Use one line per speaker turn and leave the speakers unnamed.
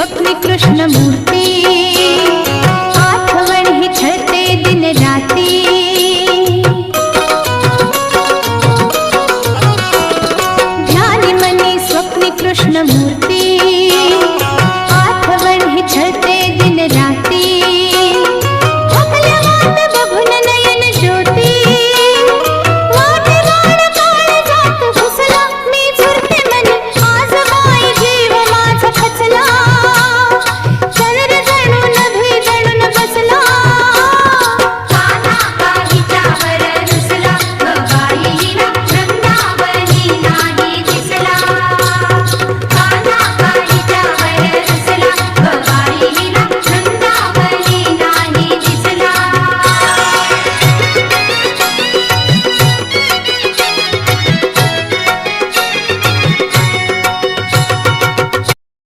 स्वप्न कृष्ण मूर्ती आठवण ही ठरते दिन राती. ध्यानी मनी स्वप्न कृष्ण मूर्ती